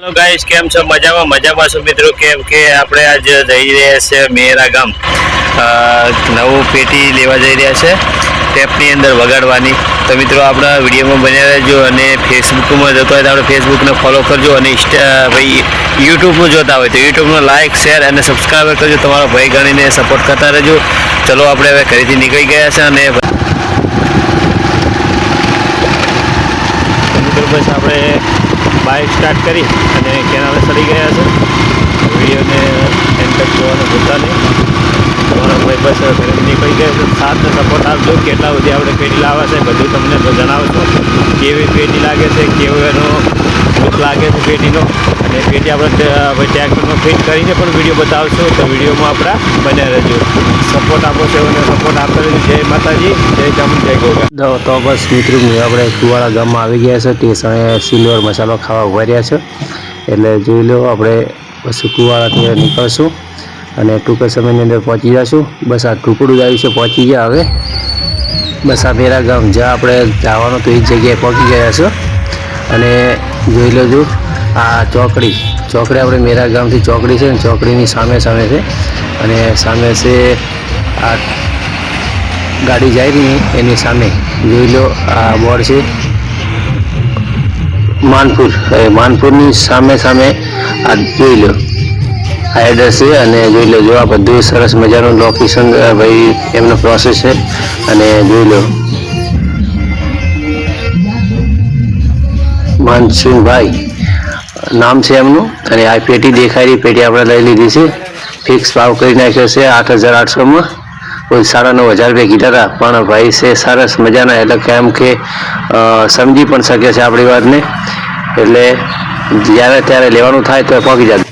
Hello guys કેમ છો? મજામાં મજામાં છો મિત્રો? કેમ કે આપણે આજ જઈ રહ્યા છે મેરા ગામ. નવું પેટી લેવા જઈ રહ્યા છે, ટેપની અંદર વગાડવાની. તો મિત્રો, આપણા વિડીયોમાં બન્યા રહેજો અને ફેસબુકમાં જતો હોય તો આપણે ફેસબુકને ફોલો કરજો અને ભાઈ યુટ્યુબમાં જોતા હોય તો યુટ્યુબનો લાઇક શેર અને સબસ્ક્રાઈબ કરજો. તમારો ભાઈ ગણીને સપોર્ટ કરતા રહેજો. ચલો, આપણે હવે ઘરેથી નીકળી ગયા છે અને બસ આપણે બાઇક સ્ટાર્ટ કરી અને કેનાલે ચડી ગયા છે. વિડીયોને એન્ડ તક જોવાનું ભૂલતા નહીં. તમારા ભાઈ બસ નીકળી ગયા છે. સાથને સપોર્ટ આપજો. કેટલા સુધી આપણે પેઢી લાવવા છે બધું તમને જણાવશો. કેવી પેઢી લાગે છે, કેવો એનો લાગે છે પેટીનો અને પેટી આપણે ટ- ભાઈ ટ્રેક્ટરમાં ફિટ કરીને પણ વીડિયો બતાવશું. તો વિડીયોમાં આપણા બન્યા રહેજો. સપોર્ટ આપો છો અને સપોર્ટ આપતા રહેજો. જય માતાજી, જય ચામુંડ જય ગોગા. તો બસ મિત્રો આપણે કુવાળા ગામમાં આવી ગયા છે. ટેસણે સિલ્વર મસાલો ખાવા ઊભા રહ્યા છે. એટલે જોઈ લો, આપણે બસ કુવાળાથી નીકળશું અને ટૂંક સમયની અંદર પહોંચી જશું. બસ આ ટુકડું જ આવ્યું છે, પહોંચી ગયા હવે. બસ આ મેરા ગામ જ્યાં આપણે જવાનું તો એ જગ્યાએ પહોંચી ગયા છે. અને જોઈ લેજો આ ચોકડી ચોકડી આપણે મેરા ગામથી ચોકડી છે ને ચોકડીની સામે સામે છે. અને સામે છે આ ગાડી જાય ને એની સામે. જોઈ લો, આ બોર્ડ છે. માનપુર માનપુરની સામે સામે આ જોઈ લો. આ એડ્રેસ છે અને જોઈ લો, જો આ બધું સરસ મજાનું લોકેશન ભાઈ, એમનો પ્રોસેસ છે. અને જોઈ લો. માનસિંહભાઈ. નામ છે એમનું અને આ પેટી દેખાય રહી પેટી આપણે લઈ લીધી છે. ફિક્સ ભાવ કરી નાખ્યો છે આઠ હજાર આઠસોમાં. કોઈ સાડા નવ હજાર રૂપિયા કીધા હતા, પણ ભાઈ છે સરસ મજાના, એટલે કેમ કે સમજી પણ શકે છે આપણી વાતને. એટલે જ્યારે ત્યારે લેવાનું થાય તો પગી જાય